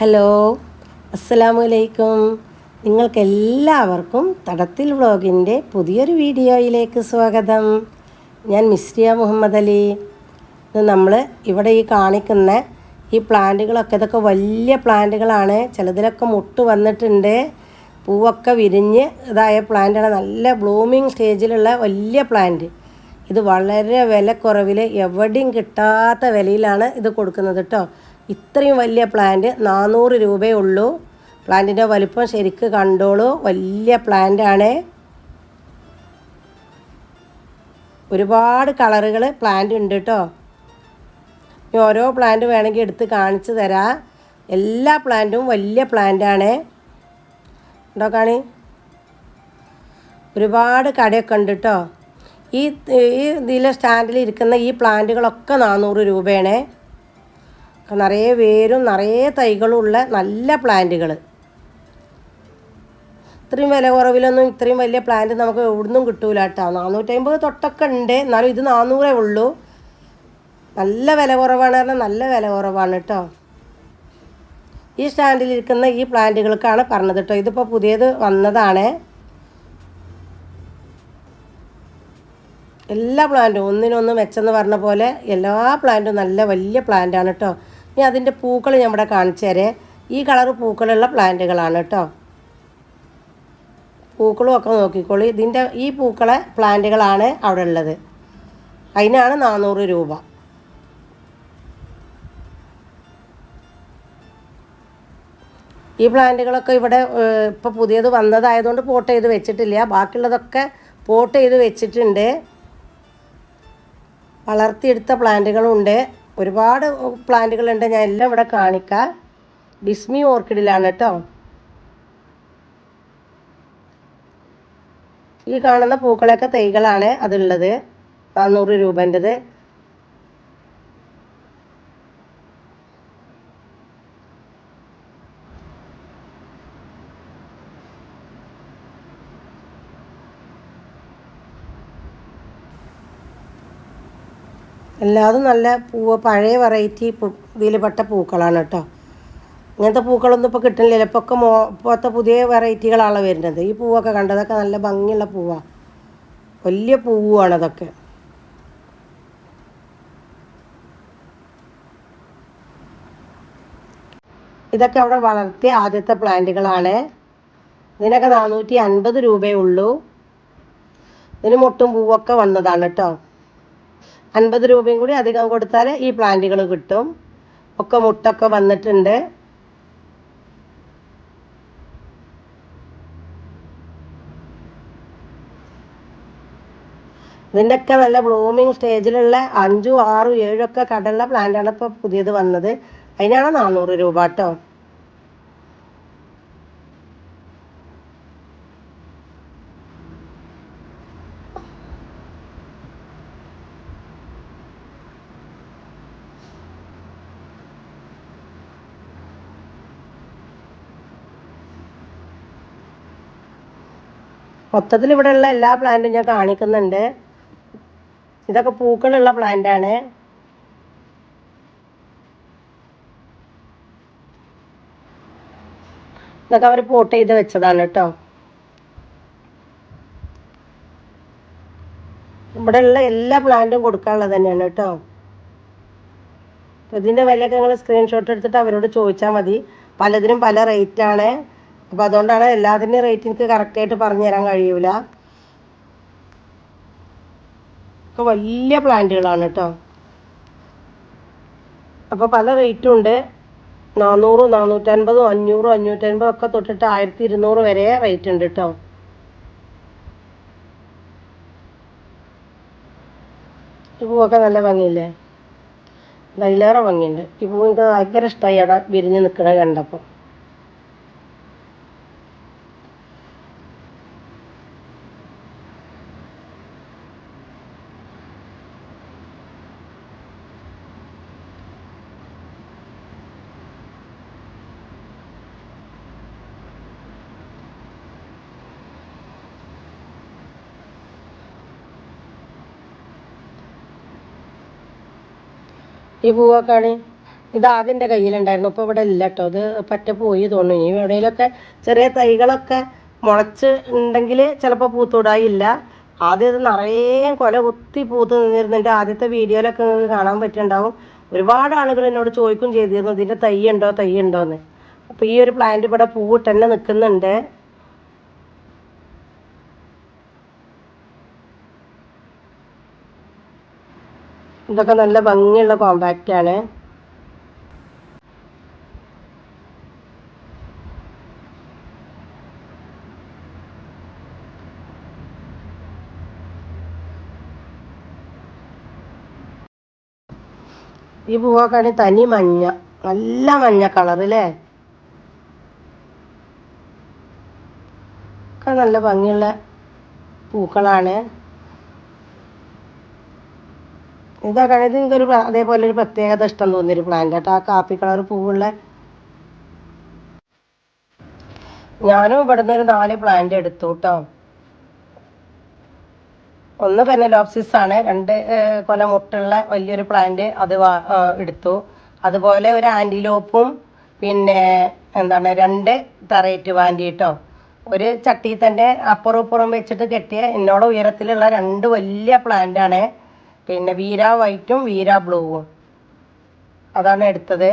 Hello അസ്സലാമു അലൈക്കും നിങ്ങൾക്കെല്ലാവർക്കും തടത്തിൽ വ്ളോഗിന്റെ പുതിയൊരു വീഡിയോയിലേക്ക് സ്വാഗതം. ഞാൻ മിസ്രിയ മുഹമ്മദ് അലി. ഇത് നമ്മൾ ഇവിടെ ഈ കാണിക്കുന്ന ഈ പ്ലാന്റുകളൊക്കെ ഇതൊക്കെ വലിയ പ്ലാന്റുകളാണ്. ചിലതിലൊക്കെ മുട്ട് വന്നിട്ടുണ്ട്. പൂവൊക്കെ വിരിഞ്ഞ് ഇതായ പ്ലാന്റാണ്. നല്ല ബ്ലൂമിങ് സ്റ്റേജിലുള്ള വലിയ പ്ലാന്റ്. ഇത് വളരെ വിലക്കുറവിൽ എവിടെയും കിട്ടാത്ത വിലയിലാണ് ഇത് കൊടുക്കുന്നത് കേട്ടോ ഇത്രയും വലിയ പ്ലാന്റ് നാനൂറ് രൂപയേ ഉള്ളൂ. പ്ലാന്റിന്റെ വലിപ്പം ശരിക്ക് കണ്ടോളൂ. വലിയ പ്ലാന്റാണ് ഒരുപാട് കളറുകൾ പ്ലാന്റ് ഉണ്ട് കേട്ടോ ഇനി ഓരോ പ്ലാന്റ് വേണമെങ്കിൽ എടുത്ത് കാണിച്ചു തരാം. എല്ലാ പ്ലാന്റും വലിയ പ്ലാന്റാണ് ഉണ്ടോ കാണി? ഒരുപാട് കടയൊക്കെ ഉണ്ട് കേട്ടോ ഈ ഈ ഇതിലെ സ്റ്റാൻഡിൽ ഇരിക്കുന്ന ഈ പ്ലാന്റുകളൊക്കെ നാനൂറ് രൂപയാണ്. നിറയെ വേരും നിറയെ തൈകളുള്ള നല്ല പ്ലാന്റുകൾ ഇത്രയും വില കുറവിലൊന്നും ഇത്രയും വലിയ പ്ലാന്റ് നമുക്ക് എവിടുന്നും കിട്ടൂല കേട്ടോ നാനൂറ്റമ്പത് തൊട്ടൊക്കെ ഉണ്ട്. എന്നാലും ഇത് നാനൂറേ ഉള്ളൂ. നല്ല വില കുറവാണ് പറഞ്ഞാൽ നല്ല വില കുറവാണ് കേട്ടോ ഈ സ്റ്റാൻഡിൽ ഇരിക്കുന്ന ഈ പ്ലാന്റുകൾക്കാണ് പറഞ്ഞത് കേട്ടോ ഇതിപ്പോൾ പുതിയത് വന്നതാണ്. എല്ലാ പ്ലാന്റും ഒന്നിനൊന്ന് മെച്ചെന്ന് പറഞ്ഞ പോലെ എല്ലാ പ്ലാന്റും നല്ല വലിയ പ്ലാന്റാണ് കേട്ടോ ഇനി അതിന്റെ പൂക്കൾ ഞാൻ ഇവിടെ കാണിച്ചു തരാം. ഈ കളർ പൂക്കളുള്ള പ്ലാന്റുകളാണ് കേട്ടോ. പൂക്കളും ഒക്കെ നോക്കിക്കോളൂ. ഇതിന്റെ ഈ പൂക്കളെ പ്ലാന്റുകളാണ് അവിടെ ഉള്ളത്. അതിനാണ് നാനൂറ് രൂപ. ഈ പ്ലാന്റുകളൊക്കെ ഇവിടെ ഇപ്പോൾ പുതിയത് വന്നതായതുകൊണ്ട് പോട്ട് ചെയ്ത് വെച്ചിട്ടില്ല. ബാക്കിയുള്ളതൊക്കെ പോട്ട് ചെയ്ത് വെച്ചിട്ടുണ്ട്. വളർത്തിയെടുത്ത പ്ലാന്റുകളുണ്ട്. ഒരുപാട് പ്ലാന്റുകളുണ്ട്. ഞാൻ എല്ലാം ഇവിടെ കാണിക്കാം. ഡിസ്മി ഓർക്കിഡിലാണ് കേട്ടോ. ഈ കാണുന്ന പൂക്കളൊക്കെ തൈകളാണ് അതുള്ളത്. നാനൂറ് രൂപന്റെത്. എല്ലാതും നല്ല പൂവ് പഴയ വെറൈറ്റി ഇതിൽപ്പെട്ട പൂക്കളാണ് കേട്ടോ. ഇങ്ങനത്തെ പൂക്കളൊന്നും ഇപ്പോൾ കിട്ടണില്ല ഇപ്പോൾ ഒക്കെ മോ ഇപ്പോഴത്തെ പുതിയ വെറൈറ്റികളാണ് വരുന്നത്. ഈ പൂവൊക്കെ കണ്ടതൊക്കെ നല്ല ഭംഗിയുള്ള പൂവാണ് വലിയ പൂവാണ് അതൊക്കെ. ഇതൊക്കെ അവിടെ വളർത്തിയ ആദ്യത്തെ പ്ലാന്റുകളാണ്. ഇതിനൊക്കെ നാനൂറ്റി അൻപത് രൂപയേ ഉള്ളൂ. ഇതിന് മുട്ടും പൂവൊക്കെ വന്നതാണ് കേട്ടോ. അൻപത് രൂപയും കൂടി അധികം കൊടുത്താൽ ഈ പ്ലാന്റുകൾ കിട്ടും. ഒക്കെ മുട്ടൊക്കെ വന്നിട്ടുണ്ട്. ഇതിന്റെയൊക്കെ നല്ല ബ്ലൂമിങ് സ്റ്റേജിലുള്ള അഞ്ചും ആറും ഏഴൊക്കെ കടലുള്ള പ്ലാന്റാണ് ഇപ്പോൾ പുതിയത് വന്നത്. അതിനാണ് നാനൂറ് രൂപ കേട്ടോ. മൊത്തത്തിൽ ഇവിടെയുള്ള എല്ലാ പ്ലാന്റും ഞാൻ കാണിക്കുന്നുണ്ട്. ഇതൊക്കെ പൂക്കളുള്ള പ്ലാന്റാണ് ഇതൊക്കെ അവർ പോട്ട് ചെയ്ത് വെച്ചതാണ് കേട്ടോ. ഇവിടെയുള്ള എല്ലാ പ്ലാന്റും കൊടുക്കാനുള്ളത് തന്നെയാണ് കേട്ടോ. ഇതിന്റെ വിലയൊക്കെ നിങ്ങൾ സ്ക്രീൻഷോട്ട് എടുത്തിട്ട് അവരോട് ചോദിച്ചാൽ മതി. പലതിനും പല റേറ്റാണ് അപ്പോൾ അതുകൊണ്ടാണ് എല്ലാത്തിന്റെയും റേറ്റ് എനിക്ക് കറക്റ്റായിട്ട് പറഞ്ഞു തരാൻ കഴിയൂല. ഒക്കെ വലിയ പ്ലാന്റുകളാണ് കേട്ടോ അപ്പോൾ പല റേറ്റും ഉണ്ട്. നാനൂറ് നാനൂറ്റൻപതും അഞ്ഞൂറും അഞ്ഞൂറ്റൻപതും ഒക്കെ തൊട്ടിട്ട് ആയിരത്തി ഇരുന്നൂറ് വരെ റേറ്റ് ഉണ്ട് കേട്ടോ ഈ പൂവൊക്കെ നല്ല ഭംഗിയില്ലേ? നല്ല ഭംഗിയുണ്ട്. ഈ പൂ എനിക്ക് ഭയങ്കര ഇഷ്ടമായി അവിടെ വിരിഞ്ഞ് നിൽക്കണ കണ്ടപ്പോൾ ഈ പൂവൊക്കെയാണ് ഇത് ആദ്യം എന്റെ കയ്യിലുണ്ടായിരുന്നു. ഇപ്പോൾ ഇവിടെ ഇല്ല കേട്ടോ. അത് പറ്റ പോയി തോന്നുന്നു. ഇനി എവിടെയെങ്കിലുമൊക്കെ ചെറിയ തൈകളൊക്കെ മുളച്ച് ഉണ്ടെങ്കിൽ ചിലപ്പോൾ പൂത്തൂടായില്ല ആദ്യം ഇത് നിറയെ കൊല കുത്തി പൂത്ത് നിന്നിരുന്നിട്ട് ആദ്യത്തെ വീഡിയോയിലൊക്കെ നിങ്ങൾക്ക് കാണാൻ പറ്റുന്നുണ്ടാവും ഒരുപാട് ആളുകൾ എന്നോട് ചോദിക്കും ചെയ്തിരുന്നു ഇതിന്റെ തൈ ഉണ്ടോ? തൈ ഉണ്ടോ എന്ന് അപ്പോൾ ഈ ഒരു പ്ലാന്റ് ഇവിടെ പൂവിട്ട് തന്നെ നിൽക്കുന്നുണ്ട്. ഇതൊക്കെ നല്ല ഭംഗിയുള്ള കോമ്പാക്റ്റ് ആണ്. ഈ പൂവൊക്കെ തനി മഞ്ഞ നല്ല മഞ്ഞ കളർ അല്ലേ ഒക്കെ നല്ല ഭംഗിയുള്ള പൂക്കളാണ്. ഇതൊക്കെ ഇത് എനിക്കൊരു അതേപോലെ ഒരു പ്രത്യേകത ഇഷ്ടം തോന്നിയൊരു പ്ലാന്റ് കേട്ടോ. ആ കാപ്പി കളർ പൂവുള്ള ഞാനും ഇവിടുന്ന് ഒരു നാല് പ്ലാന്റ് എടുത്തു കേട്ടോ ഒന്ന് പെനലോപ്സിസ് ആണ്. രണ്ട് കൊല മുട്ടുള്ള വലിയൊരു പ്ലാന്റ് അത് എടുത്തു. അതുപോലെ ഒരു ആന്റിലോപ്പും പിന്നെ എന്താണ് രണ്ട് തറേറ്റ് വാന്റി കേട്ടോ ഒരു ചട്ടി തന്നെ അപ്പുറം ഇപ്പുറം വെച്ചിട്ട് കെട്ടിയ എന്നോട് ഉയരത്തിലുള്ള രണ്ട് വലിയ പ്ലാന്റ് ആണ്. പിന്നെ വീര വൈറ്റും വീര ബ്ലൂവും. അതാണ് എടുത്തത്.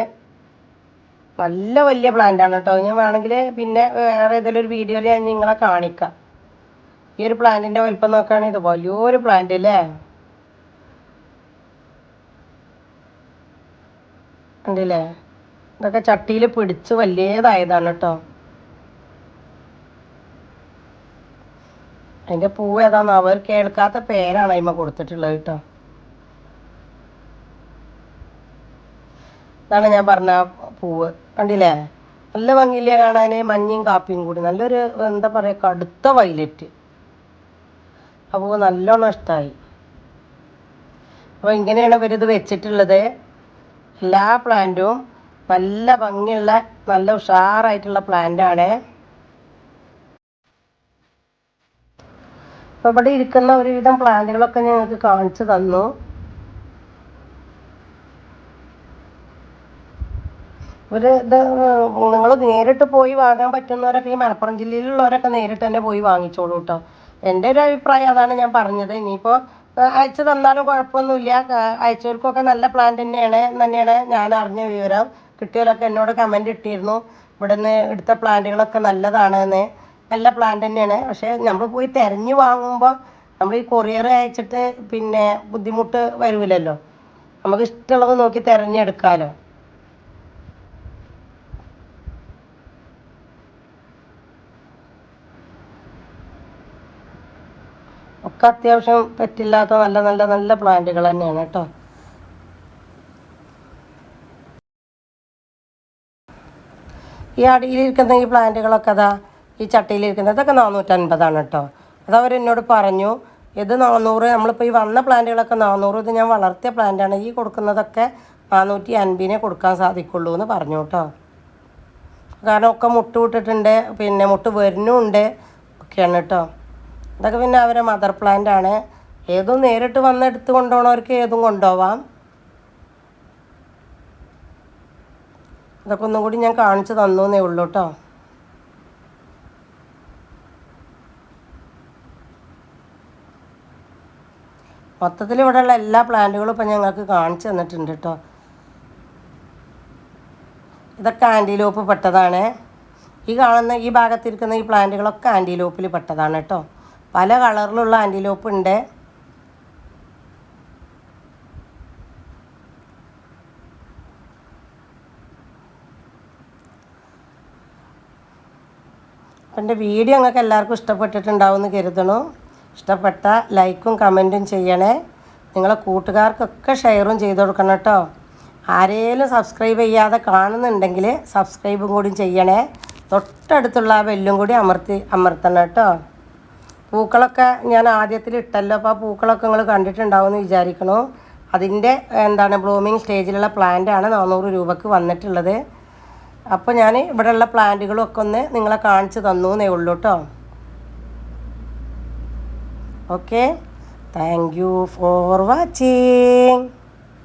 നല്ല വലിയ ആണ് കേട്ടോ ഞാൻ വേണമെങ്കിൽ പിന്നെ വേറെ ഏതെങ്കിലും ഒരു വീഡിയോയിൽ ഞാൻ നിങ്ങളെ കാണിക്കാം. ഈ ഒരു പ്ലാന്റിന്റെ വലിപ്പം നോക്കുകയാണെങ്കിൽ ഇത് വലിയൊരു പ്ലാന്റ് അല്ലേ? ഉണ്ടല്ലേ? ഇതൊക്കെ ചട്ടിയിൽ പിടിച്ച് വലിയതായതാണ് കേട്ടോ അതിന്റെ പൂവ് അവർ കേൾക്കാത്ത പേരാണ് അതിമ കൊടുത്തിട്ടുള്ളത് കേട്ടോ ഇതാണ് ഞാൻ പറഞ്ഞ പൂവ്. കണ്ടില്ലേ? നല്ല ഭംഗിയില്ല കാണാൻ മഞ്ഞയും കാപ്പിയും കൂടി. നല്ലൊരു എന്താ പറയുക കടുത്ത വൈലറ്റ്. ആ പൂവ് നല്ലോണം ഇഷ്ടമായി അപ്പോൾ ഇങ്ങനെയാണ് ഇവരിത് വെച്ചിട്ടുള്ളത്. എല്ലാ പ്ലാന്റും നല്ല ഭംഗിയുള്ള നല്ല ഉഷാറായിട്ടുള്ള പ്ലാന്റാണ് അപ്പോൾ ഇവിടെ ഇരിക്കുന്ന ഒരുവിധം പ്ലാന്റുകളൊക്കെ ഞങ്ങൾക്ക് കാണിച്ചു തന്നു. ഒരു ഇത് നിങ്ങൾ നേരിട്ട് പോയി വാങ്ങാൻ പറ്റുന്നവരൊക്കെ ഈ മലപ്പുറം ജില്ലയിലുള്ളവരൊക്കെ നേരിട്ട് തന്നെ പോയി വാങ്ങിച്ചോളൂ കേട്ടോ എന്റെ ഒരു അഭിപ്രായം അതാണ് ഞാൻ പറഞ്ഞത്. ഇനിയിപ്പോൾ അയച്ചു തന്നാലും കുഴപ്പമൊന്നുമില്ല. അയച്ചവർക്കൊക്കെ നല്ല പ്ലാൻ തന്നെയാണ് തന്നെയാണ് ഞാൻ അറിഞ്ഞ വിവരം. കിട്ടിയവരൊക്കെ എന്നോട് കമന്റ് ഇട്ടിരുന്നു. ഇവിടുന്ന് എടുത്ത പ്ലാന്റുകളൊക്കെ നല്ലതാണ് എന്ന് നല്ല പ്ലാൻ തന്നെയാണ്. പക്ഷേ നമ്മൾ പോയി തിരഞ്ഞു വാങ്ങുമ്പോൾ നമ്മൾ ഈ കൊറിയർ അയച്ചിട്ട് പിന്നെ ബുദ്ധിമുട്ട് വരില്ലല്ലോ നമുക്ക് ഇഷ്ടമുള്ളത് നോക്കി തിരഞ്ഞെടുക്കാമല്ലോ ഒക്കെ അത്യാവശ്യം പറ്റില്ലാത്ത നല്ല നല്ല നല്ല പ്ലാന്റുകൾ തന്നെയാണ് കേട്ടോ. ഈ അടിയിലിരിക്കുന്ന ഈ പ്ലാന്റുകളൊക്കെ അതാ ഈ ചട്ടിയിലിരിക്കുന്നത് ഇതൊക്കെ നാനൂറ്റൻപതാണ് കേട്ടോ. അത് അവർ എന്നോട് പറഞ്ഞു ഇത് നാനൂറ് നമ്മളിപ്പോൾ ഈ വന്ന പ്ലാന്റുകളൊക്കെ നാനൂറ് ഇത് ഞാൻ വളർത്തിയ പ്ലാന്റാണ്. ഈ കൊടുക്കുന്നതൊക്കെ നാനൂറ്റി അൻപതിനെ കൊടുക്കാൻ സാധിക്കുള്ളൂ എന്ന് പറഞ്ഞു കേട്ടോ. കാരണം ഒക്കെ മുട്ട് വിട്ടിട്ടുണ്ട് പിന്നെ മുട്ട് വരുന്നുണ്ട് ഒക്കെയാണ് കേട്ടോ. ഇതൊക്കെ പിന്നെ അവരെ മദർ പ്ലാന്റ് ആണ്. ഏതും നേരിട്ട് വന്നെടുത്ത് കൊണ്ടുപോകണവർക്ക് ഏതും കൊണ്ടുപോവാം. ഇതൊക്കെ ഒന്നും കൂടി ഞാൻ കാണിച്ചു തന്നു എന്നേ ഉള്ളൂ കേട്ടോ മൊത്തത്തിൽ ഇവിടെയുള്ള എല്ലാ പ്ലാന്റുകളും ഇപ്പം ഞങ്ങൾക്ക് കാണിച്ചു തന്നിട്ടുണ്ട് കേട്ടോ ഇതൊക്കെ ആന്റിലോപ്പ് പെട്ടതാണ്. ഈ കാണുന്ന ഈ ഭാഗത്തിരിക്കുന്ന ഈ പ്ലാന്റുകളൊക്കെ ആന്റിലോപ്പിൽ പെട്ടതാണ് കേട്ടോ പല കളറിലുള്ള ആന്റിലോപ്പ് ഉണ്ട്. അപ്പം എന്റെ വീഡിയോ നിങ്ങൾക്ക് എല്ലാവർക്കും ഇഷ്ടപ്പെട്ടിട്ടുണ്ടാവും എന്ന് കരുതണു. ഇഷ്ടപ്പെട്ട ലൈക്കും കമന്റും ചെയ്യണേ. നിങ്ങളെ കൂട്ടുകാർക്കൊക്കെ ഷെയറും ചെയ്ത് കൊടുക്കണം കേട്ടോ. ആരേലും സബ്സ്ക്രൈബ് ചെയ്യാതെ കാണുന്നുണ്ടെങ്കിൽ സബ്സ്ക്രൈബും കൂടി ചെയ്യണേ. തൊട്ടടുത്തുള്ള ആ ബെല്ലും കൂടി അമർത്തി അമർത്തണം കേട്ടോ. പൂക്കളൊക്കെ ഞാൻ ആദ്യത്തിൽ ഇട്ടല്ലോ. അപ്പോൾ ആ പൂക്കളൊക്കെ നിങ്ങൾ കണ്ടിട്ടുണ്ടാവും എന്ന് വിചാരിക്കണു. അതിന്റെ എന്താണ് ബ്ലൂമിങ് സ്റ്റേജിലുള്ള പ്ലാന്റ് ആണ് നാനൂറ് രൂപക്ക് വന്നിട്ടുള്ളത്. അപ്പോൾ ഞാൻ ഇവിടെയുള്ള പ്ലാന്റുകളും ഒക്കെ ഒന്ന് നിങ്ങളെ കാണിച്ചു തന്നു എന്നേ ഉള്ളൂ കേട്ടോ okay thank you for watching